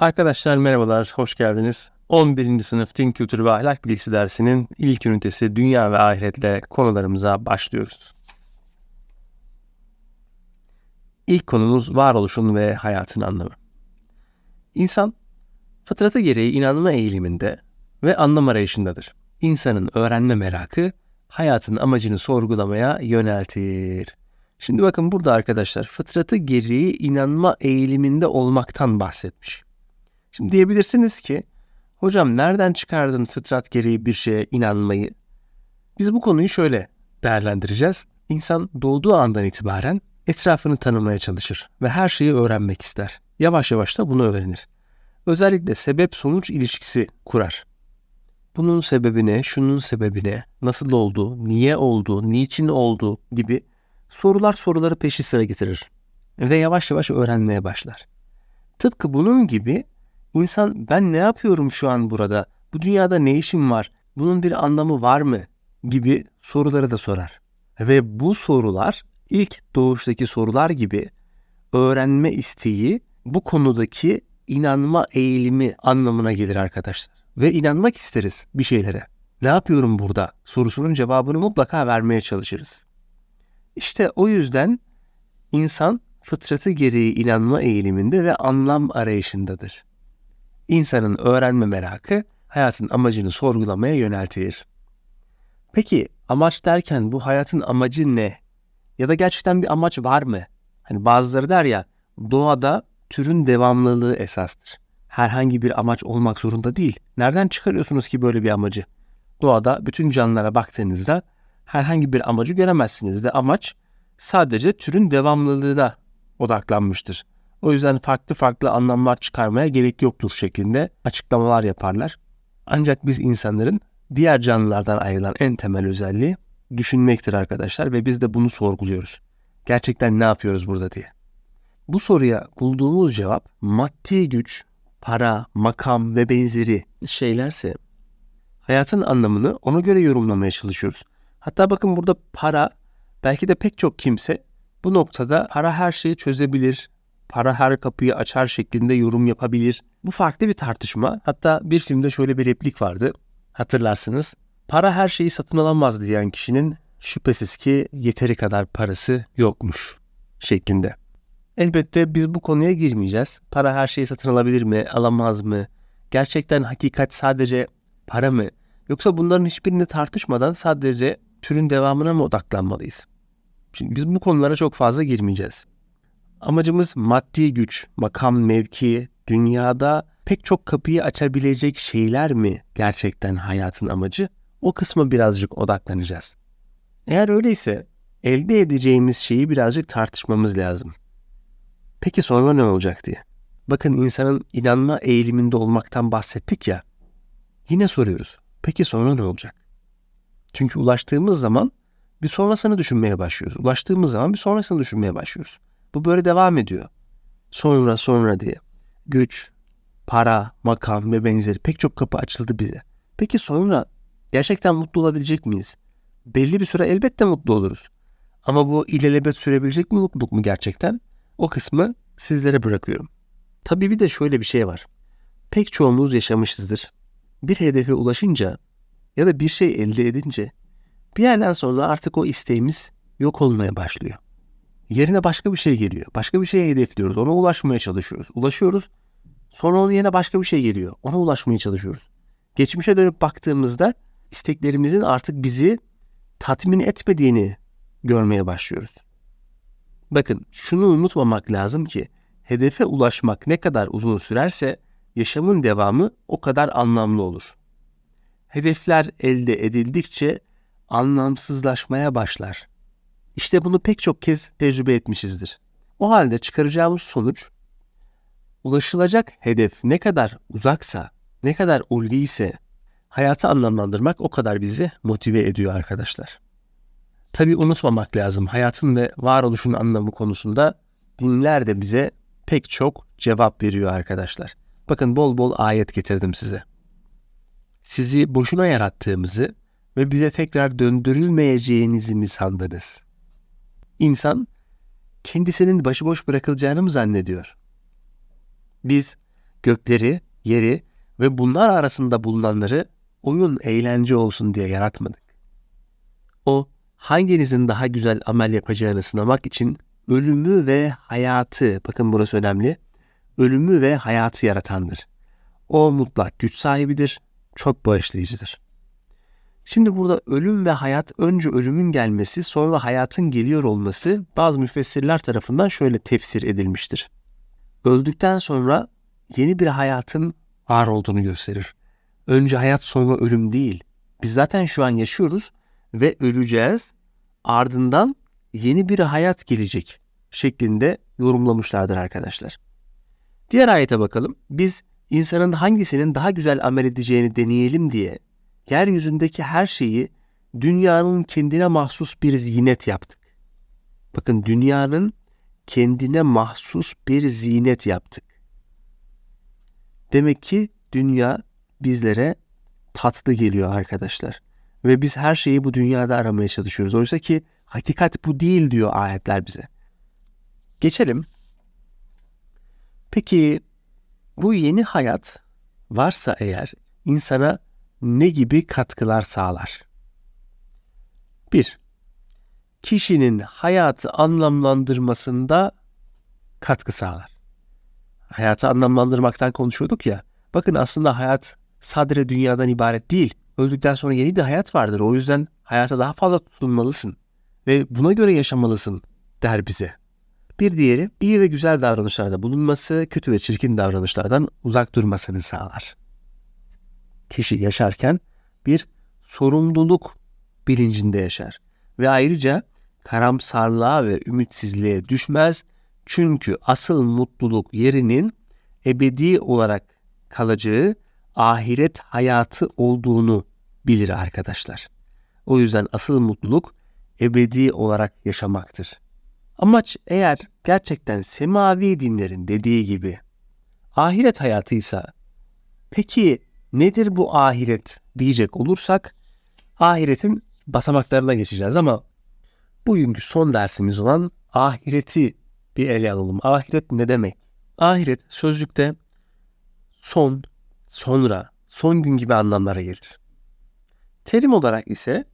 Arkadaşlar merhabalar, hoş geldiniz. 11. sınıf Din Kültürü ve Ahlak Bilgisi dersinin ilk ünitesi Dünya ve Ahiretle konularımıza başlıyoruz. İlk konumuz varoluşun ve hayatın anlamı. İnsan fıtratı gereği inanma eğiliminde ve anlam arayışındadır. İnsanın öğrenme merakı hayatın amacını sorgulamaya yöneltir. Şimdi bakın burada arkadaşlar fıtratı gereği inanma eğiliminde olmaktan bahsetmiş. Şimdi diyebilirsiniz ki hocam nereden çıkardın fıtrat gereği bir şeye inanmayı? Biz bu konuyu şöyle değerlendireceğiz. İnsan doğduğu andan itibaren etrafını tanımaya çalışır ve her şeyi öğrenmek ister. Yavaş yavaş da bunu öğrenir. Özellikle sebep sonuç ilişkisi kurar. Bunun sebebine, şunun sebebine, nasıl oldu, niye oldu, niçin oldu gibi sorular soruları peşi sıra getirir ve yavaş yavaş öğrenmeye başlar. Tıpkı bunun gibi insan ben ne yapıyorum şu an burada, bu dünyada ne işim var, bunun bir anlamı var mı gibi soruları da sorar. Ve bu sorular ilk doğuştaki sorular gibi öğrenme isteği bu konudaki inanma eğilimi anlamına gelir arkadaşlar. Ve inanmak isteriz bir şeylere. Ne yapıyorum burada sorusunun cevabını mutlaka vermeye çalışırız. İşte o yüzden insan fıtratı gereği inanma eğiliminde ve anlam arayışındadır. İnsanın öğrenme merakı hayatın amacını sorgulamaya yöneltir. Peki amaç derken bu hayatın amacı ne? Ya da gerçekten bir amaç var mı? Hani bazıları der ya doğada türün devamlılığı esastır. Herhangi bir amaç olmak zorunda değil. Nereden çıkarıyorsunuz ki böyle bir amacı? Doğada bütün canlılara baktığınızda herhangi bir amacı göremezsiniz ve amaç sadece türün devamlılığına odaklanmıştır. O yüzden farklı farklı anlamlar çıkarmaya gerek yoktur şeklinde açıklamalar yaparlar. Ancak biz insanların diğer canlılardan ayrılan en temel özelliği düşünmektir arkadaşlar ve biz de bunu sorguluyoruz. Gerçekten ne yapıyoruz burada diye. Bu soruya bulduğumuz cevap maddi güç, para, makam ve benzeri şeylerse hayatın anlamını ona göre yorumlamaya çalışıyoruz. Hatta bakın burada para belki de pek çok kimse bu noktada para her şeyi çözebilir, para her kapıyı açar şeklinde yorum yapabilir. Bu farklı bir tartışma. Hatta bir filmde şöyle bir replik vardı. Hatırlarsınız. Para her şeyi satın alamaz diyen kişinin şüphesiz ki yeteri kadar parası yokmuş şeklinde. Elbette biz bu konuya girmeyeceğiz. Para her şeyi satın alabilir mi, alamaz mı? Gerçekten hakikat sadece para mı? Yoksa bunların hiçbirini tartışmadan sadece türün devamına mı odaklanmalıyız? Şimdi biz bu konulara çok fazla girmeyeceğiz. Amacımız maddi güç, makam, mevki, dünyada pek çok kapıyı açabilecek şeyler mi gerçekten hayatın amacı? O kısma birazcık odaklanacağız. Eğer öyleyse elde edeceğimiz şeyi birazcık tartışmamız lazım. Peki sonra ne olacak diye. Bakın insanın inanma eğiliminde olmaktan bahsettik ya. Yine soruyoruz. Peki sonra ne olacak? Çünkü ulaştığımız zaman bir sonrasını düşünmeye başlıyoruz. Ulaştığımız zaman bir sonrasını düşünmeye başlıyoruz. Bu böyle devam ediyor. Sonra sonra diye. Güç, para, makam ve benzeri pek çok kapı açıldı bize. Peki sonra gerçekten mutlu olabilecek miyiz? Belli bir süre elbette mutlu oluruz. Ama bu ilelebet sürebilecek mi mutluluk mu gerçekten? O kısmı sizlere bırakıyorum. Tabii bir de şöyle bir şey var. Pek çoğumuz yaşamışızdır. Bir hedefe ulaşınca ya da bir şey elde edince bir yerden sonra artık o isteğimiz yok olmaya başlıyor. Yerine başka bir şey geliyor. Başka bir şeye hedefliyoruz. Ona ulaşmaya çalışıyoruz. Ulaşıyoruz. Sonra onun yerine başka bir şey geliyor. Ona ulaşmaya çalışıyoruz. Geçmişe dönüp baktığımızda isteklerimizin artık bizi tatmin etmediğini görmeye başlıyoruz. Bakın şunu unutmamak lazım ki hedefe ulaşmak ne kadar uzun sürerse yaşamın devamı o kadar anlamlı olur. Hedefler elde edildikçe anlamsızlaşmaya başlar. İşte bunu pek çok kez tecrübe etmişizdir. O halde çıkaracağımız sonuç ulaşılacak hedef ne kadar uzaksa, ne kadar ulvi ise hayatı anlamlandırmak o kadar bizi motive ediyor arkadaşlar. Tabi unutmamak lazım hayatın ve varoluşun anlamı konusunda dinler de bize pek çok cevap veriyor arkadaşlar. Bakın bol bol ayet getirdim size. Sizi boşuna yarattığımızı ve bize tekrar döndürülmeyeceğinizi mi sandınız? İnsan kendisinin başıboş bırakılacağını mı zannediyor? Biz gökleri, yeri ve bunlar arasında bulunanları oyun, eğlence olsun diye yaratmadık. O, hanginizin daha güzel amel yapacağını sınamak için ölümü ve hayatı, bakın burası önemli, ölümü ve hayatı yaratandır. O mutlak güç sahibidir, çok bağışlayıcıdır. Şimdi burada ölüm ve hayat önce ölümün gelmesi sonra hayatın geliyor olması bazı müfessirler tarafından şöyle tefsir edilmiştir. Öldükten sonra yeni bir hayatın var olduğunu gösterir. Önce hayat sonra ölüm değil. Biz zaten şu an yaşıyoruz ve öleceğiz. Ardından yeni bir hayat gelecek şeklinde yorumlamışlardır arkadaşlar. Diğer ayete bakalım. Biz insanın hangisinin daha güzel amel edeceğini deneyelim diye yeryüzündeki her şeyi dünyanın kendine mahsus bir zinet yaptık. Bakın dünyanın kendine mahsus bir zinet yaptık. Demek ki dünya bizlere tatlı geliyor arkadaşlar. Ve biz her şeyi bu dünyada aramaya çalışıyoruz. Oysa ki hakikat bu değil diyor ayetler bize. Geçelim. Peki bu yeni hayat varsa eğer insana ne gibi katkılar sağlar? 1. Kişinin hayatı anlamlandırmasında katkı sağlar. Hayatı anlamlandırmaktan konuşuyorduk ya. Bakın aslında hayat sadece dünyadan ibaret değil. Öldükten sonra yeni bir hayat vardır. O yüzden hayata daha fazla tutunmalısın ve buna göre yaşamalısın der bize. Bir diğeri iyi ve güzel davranışlarda bulunması, kötü ve çirkin davranışlardan uzak durmasını sağlar. Kişi yaşarken bir sorumluluk bilincinde yaşar ve ayrıca karamsarlığa ve ümitsizliğe düşmez çünkü asıl mutluluk yerinin ebedi olarak kalacağı ahiret hayatı olduğunu bilir arkadaşlar. O yüzden asıl mutluluk ebedi olarak yaşamaktır. Amaç eğer gerçekten semavi dinlerin dediği gibi ahiret hayatıysa peki nedir bu ahiret diyecek olursak ahiretin basamaklarına geçeceğiz ama bugünkü son dersimiz olan ahireti bir ele alalım. Ahiret ne demek? Ahiret sözlükte son, sonra, son gün gibi anlamlara gelir. Terim olarak ise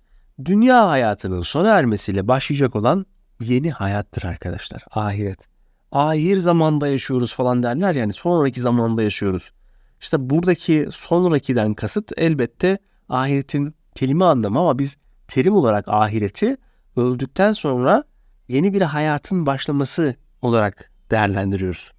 dünya hayatının sona ermesiyle başlayacak olan yeni hayattır arkadaşlar. Ahiret. Ahir zamanda yaşıyoruz falan derler yani sonraki zamanda yaşıyoruz. İşte buradaki sonrakiden kasıt elbette ahiretin kelime anlamı ama biz terim olarak ahireti öldükten sonra yeni bir hayatın başlaması olarak değerlendiriyoruz.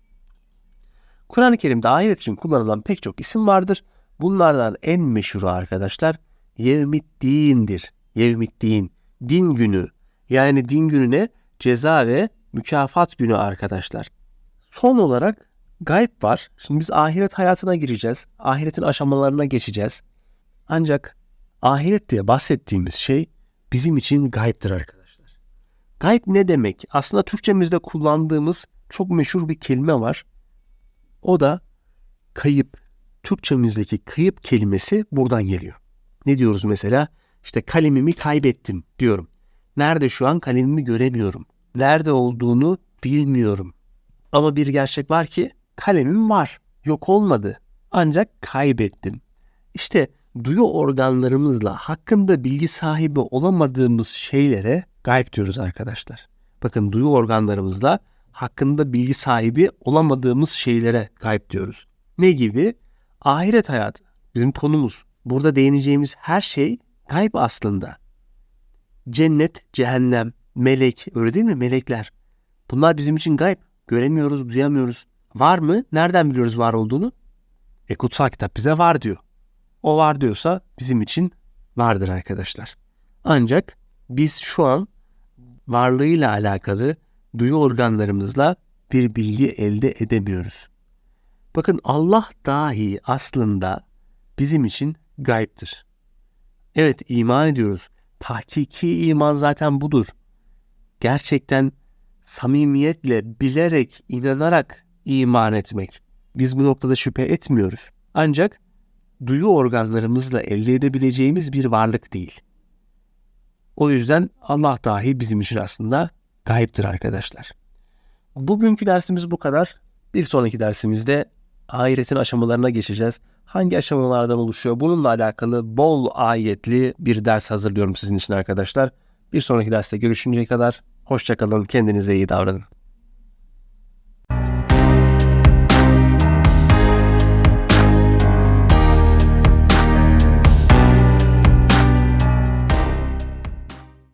Kur'an-ı Kerim'de ahiret için kullanılan pek çok isim vardır. Bunlardan en meşhuru arkadaşlar Yevmiddin'dir. Yevmiddin, din günü. Yani din gününe ceza ve mükafat günü arkadaşlar. Son olarak gayb var. Şimdi biz ahiret hayatına gireceğiz. Ahiretin aşamalarına geçeceğiz. Ancak ahiret diye bahsettiğimiz şey bizim için gayiptir arkadaşlar. Gayb ne demek? Aslında Türkçemizde kullandığımız çok meşhur bir kelime var. O da kayıp. Türkçemizdeki kayıp kelimesi buradan geliyor. Ne diyoruz mesela? İşte kalemimi kaybettim diyorum. Nerede şu an kalemimi göremiyorum. Nerede olduğunu bilmiyorum. Ama bir gerçek var ki kalemim var. Yok olmadı. Ancak kaybettim. İşte duyu organlarımızla hakkında bilgi sahibi olamadığımız şeylere gayb diyoruz arkadaşlar. Bakın duyu organlarımızla hakkında bilgi sahibi olamadığımız şeylere gayb diyoruz. Ne gibi? Ahiret hayatı. Bizim konumuz. Burada değineceğimiz her şey gayb aslında. Cennet, cehennem, melek, öyle değil mi? Melekler. Bunlar bizim için gayb. Göremiyoruz, duyamıyoruz. Var mı? Nereden biliyoruz var olduğunu? E kutsal kitap bize var diyor. O var diyorsa bizim için vardır arkadaşlar. Ancak biz şu an varlığıyla alakalı duyu organlarımızla bir bilgi elde edemiyoruz. Bakın Allah dahi aslında bizim için gayiptir. Evet iman ediyoruz. Tahkiki iman zaten budur. Gerçekten samimiyetle, bilerek, inanarak iman etmek. Biz bu noktada şüphe etmiyoruz. Ancak duyu organlarımızla elde edebileceğimiz bir varlık değil. O yüzden Allah dahi bizim için aslında gayiptir arkadaşlar. Bugünkü dersimiz bu kadar. Bir sonraki dersimizde ahiretin aşamalarına geçeceğiz. Hangi aşamalardan oluşuyor? Bununla alakalı bol ayetli bir ders hazırlıyorum sizin için arkadaşlar. Bir sonraki derste görüşünceye kadar hoşçakalın. Kendinize iyi davranın.